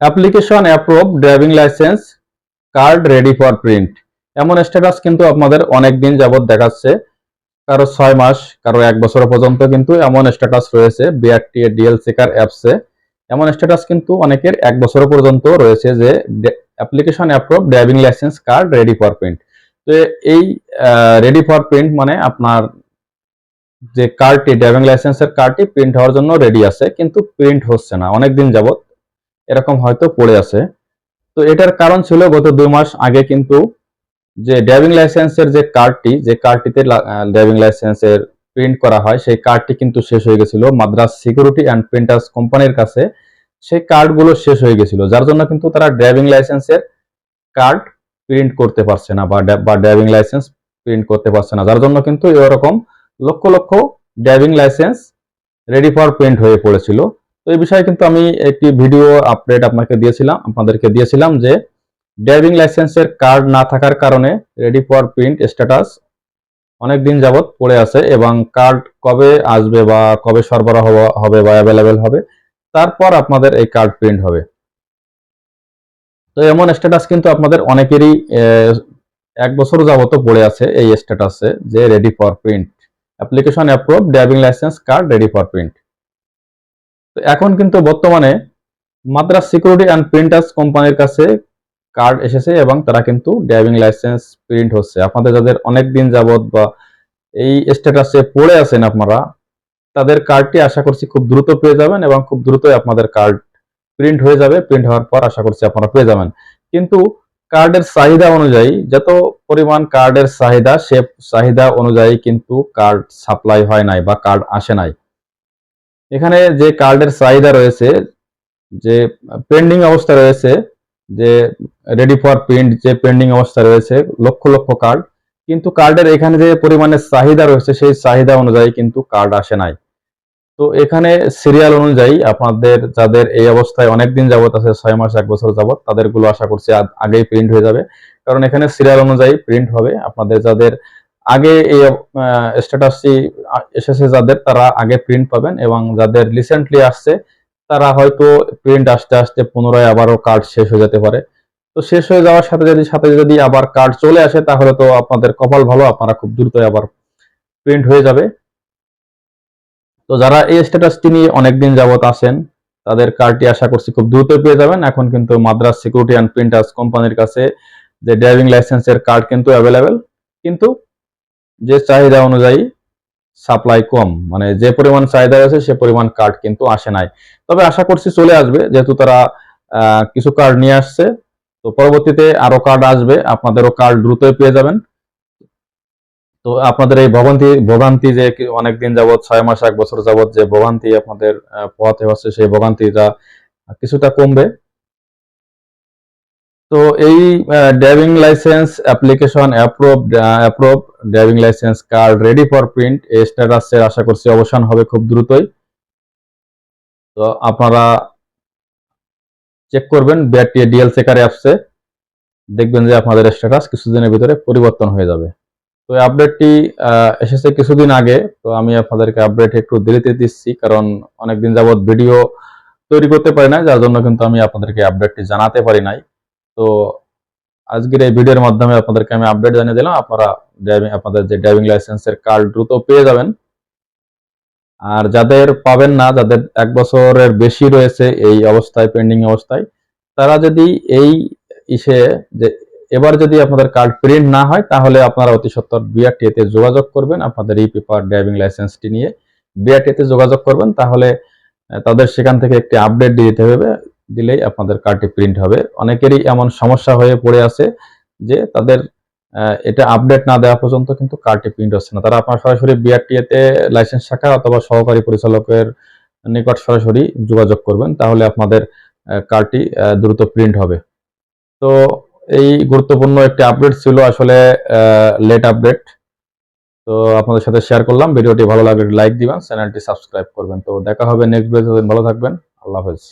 Application approve driving licence card ready for print এমন status কিন্তু আপনাদের অনেক দিন যাবত দেখাচ্ছে। কারও ছয় মাস, কারও এক বছর পর্যন্ত কিন্তু এমন স্ট্যাটাস রয়েছে। বিআরটি ডিএল চেকার অ্যাপসে এমন স্ট্যাটাস কিন্তু অনেকের এক বছর পর্যন্ত রয়েছে যে application approve driving licence card ready for print তো এই রেডি ফর প্রিন্ট মানে আপনার যে কার্ডটি ড্রাইভিং লাইসেন্সের কার্ডটি প্রিন্ট হওয়ার জন্য রেডি আছে, কিন্তু প্রিন্ট হচ্ছে না। অনেক দিন যাবত এরকম হয়তো পড়ে আছে। তো এটার কারণ ছিল গত দুই মাস আগে কিন্তু যে ড্রাইভিং লাইসেন্সের যে কার্ডটি যে কার্ডটিতে ড্রাইভিং লাইসেন্সের প্রিন্ট করা হয়, সেই কার্ডটি কিন্তু শেষ হয়ে গেছিল মাদ্রাস সিকিউরিটি অ্যান্ড প্রিন্টার্স কোম্পানির কাছে। সেই কার্ডগুলো শেষ হয়ে গেছিল, যার জন্য কিন্তু তারা ড্রাইভিং লাইসেন্সের কার্ড প্রিন্ট করতে পারছে না বা ড্রাইভিং লাইসেন্স প্রিন্ট করতে পারছে না। যার জন্য কিন্তু এরকম lakh lakh driving licence ready for print হয়ে পড়েছিল। তো এই বিষয়ে কিন্তু আমি একটি ভিডিও আপডেট আপনাকে দিয়েছিলাম, আপনাদেরকে দিয়েছিলাম যে ড্রাইভিং লাইসেন্সের কার্ড না থাকার কারণে রেডি ফর প্রিন্ট স্ট্যাটাস অনেক দিন যাবত পড়ে আছে এবং কার্ড কবে আসবে বা কবে সরবরাহ হবে বা অ্যাভেলেবেল হবে, তারপর আপনাদের এই কার্ড প্রিন্ট হবে। তো এমন স্ট্যাটাস কিন্তু আপনাদের অনেকেরই এক বছর যাবত পড়ে আছে এই স্ট্যাটাসে যে ready for print application approve driving licence card ready for print তো এখন কিন্তু বর্তমানে মাদ্রাস সিকিউরিটি অ্যান্ড প্রিন্টার্স কোম্পানির কাছে কার্ড এসেছে এবং তারা কিন্তু ড্রাইভিং লাইসেন্স প্রিন্ট হচ্ছে। আপনাদের যাদের অনেক দিন যাবত বা এই স্ট্যাটাসে পড়ে আছেন আপনারা, তাদের কার্ডটি আশা করছি খুব দ্রুত পেয়ে যাবেন এবং খুব দ্রুতই আপনাদের কার্ড প্রিন্ট হয়ে যাবে। প্রিন্ট হওয়ার পর আশা করছি আপনারা পেয়ে যাবেন। কিন্তু কার্ডের চাহিদা অনুযায়ী যত পরিমাণ কার্ডের চাহিদা, সে চাহিদা অনুযায়ী কিন্তু কার্ড সাপ্লাই হয় নাই বা কার্ড আসে নাই। এখানে যে কার্ডের চাহিদা রয়েছে, যে পেন্ডিং অবস্থা রয়েছে, যে রেডি ফর প্রিন্ট যে পেন্ডিং অবস্থা রয়েছে, লক্ষ লক্ষ কার্ড কিন্তু কার্ডের এখানে যে পরিমাণে চাহিদা রয়েছে, সেই চাহিদা অনুযায়ী কিন্তু কার্ড আসে নাই। তো এখানে সিরিয়াল অনুযায়ী আপনাদের, যাদের এই অবস্থায় অনেক দিন যাবত আছে, ছয় মাস, এক বছর যাবত তাদেরগুলো আশা করছি আগ- আগেই প্রিন্ট হয়ে যাবে। কারণ এখানে সিরিয়াল অনুযায়ী প্রিন্ট হবে। আপনাদের যাদের আগে এই স্ট্যাটাসটি এসেছে যাদের, তারা আগে প্রিন্ট পাবেন এবং যাদের রিসেন্টলি আসছে, তারা হয়তো প্রিন্ট আসতে আসতে পুনরায় আবারও কার্ড শেষ হয়ে যেতে পারে। তো শেষ হয়ে যাওয়ার সাথে যদি সাথে যদি আবার কার্ড চলে আসে, তাহলে তো আপনাদের কপাল ভালো, আপনারা খুব দ্রুতই আবার প্রিন্ট হয়ে যাবে। তো যারা এই স্ট্যাটাসটি নিয়ে অনেকদিন যাবত আছেন, তাদের কার্ডটি আশা করছি খুব দ্রুত পেয়ে যাবেন। এখন কিন্তু মাদ্রাস সিকিউরিটি অ্যান্ড প্রিন্টার্স কোম্পানির কাছে যে ড্রাইভিং লাইসেন্সের কার্ড কিন্তু অ্যাভেলেবেল কিন্তু যে চাহিদা অনুযায়ী সাপ্লাই কম মানে যে পরিমাণ চাহিদা রয়েছে সে পরিমাণ কার্ড কিন্তু আসে নাই। তবে আশা করছি চলে আসবে, যেহেতু তারা কিছু কার্ড নিয়ে আসছে, তো পরবর্তীতে আরও কার্ড আসবে, আপনাদেরও কার্ড দ্রুতই পেয়ে যাবেন। তো আপনাদের এই ভোগান্তি ভোগান্তি যে অনেকদিন যাবত ছয় মাস, এক বছর যাবত যে ভোগান্তি আপনাদের পোহাতে হচ্ছে, সেই ভোগান্তিটা কিছুটা কমবে। তো এই driving licence application approve approve driving licence card ready for print এই স্ট্যাটাসের আশা করছি অবসান হবে খুব দ্রুতই। তো আপনারা চেক করবেন বিআরটি ডিএল চেকার অ্যাপসে দেখবেন যে আপনাদের স্ট্যাটাস কিছুদিনের ভিতরে পরিবর্তন হয়ে যাবে। তো আপডেটটি এসেছে কিছুদিন আগে, তো আমি আপনাদেরকে আপডেট একটু দেরিতে দিচ্ছি, কারণ অনেকদিন যাবত ভিডিও তৈরি করতে পারি না যার জন্য কিন্তু আমি আপনাদেরকে আপডেটটি জানাতে পারি নাই। তো আজকের এই ভিডিওর মাধ্যমে আপনাদেরকে আমি আপডেট জানিয়ে দিলাম। আপনারা ড্রাইভিং আপনাদের যে ড্রাইভিং লাইসেন্সের কার্ড দ্রুত পেয়ে যাবেন। আর যাদের পাবেন না, যাদের এক বছরের বেশি রয়েছে এই অবস্থায় পেন্ডিং অবস্থায়, তারা যদি এই ইসে যে এবার যদি আপনাদের কার্ড প্রিন্ট না হয়, তাহলে আপনারা অতি সত্তর বিআরটিএতে যোগাযোগ করবেন। আপনাদের এই পেপার ড্রাইভিং লাইসেন্সটি নিয়ে বিআরটিএতে যোগাযোগ করবেন। তাহলে তাদের সেখান থেকে একটি আপডেট দিয়ে দিতে হবে। দিলেই আপনাদের কার্ডটি প্রিন্ট হবে। অনেকেরই এমন সমস্যা হয়ে পড়ে আছে যে তাদের এটা আপডেট না দেওয়া পর্যন্ত কিন্তু কার্ডটি প্রিন্ট হচ্ছে না। তারা আপনার সরাসরি বিআরটিএতে লাইসেন্স শাখা অথবা সহকারী পরিচালকের নিকট সরাসরি যোগাযোগ করবেন, তাহলে আপনাদের কার্ডটি দ্রুত প্রিন্ট হবে। তো এই গুরুত্বপূর্ণ একটি আপডেট ছিল আসলে লেট আপডেট তো আপনাদের সাথে শেয়ার করলাম। ভিডিওটি ভালো লাগলে লাইক দিবেন চ্যানেলটি সাবস্ক্রাইব করবেন। তো দেখা হবে নেক্সট ভিডিওতে ভালো থাকবেন। আল্লাহ হাফেজ।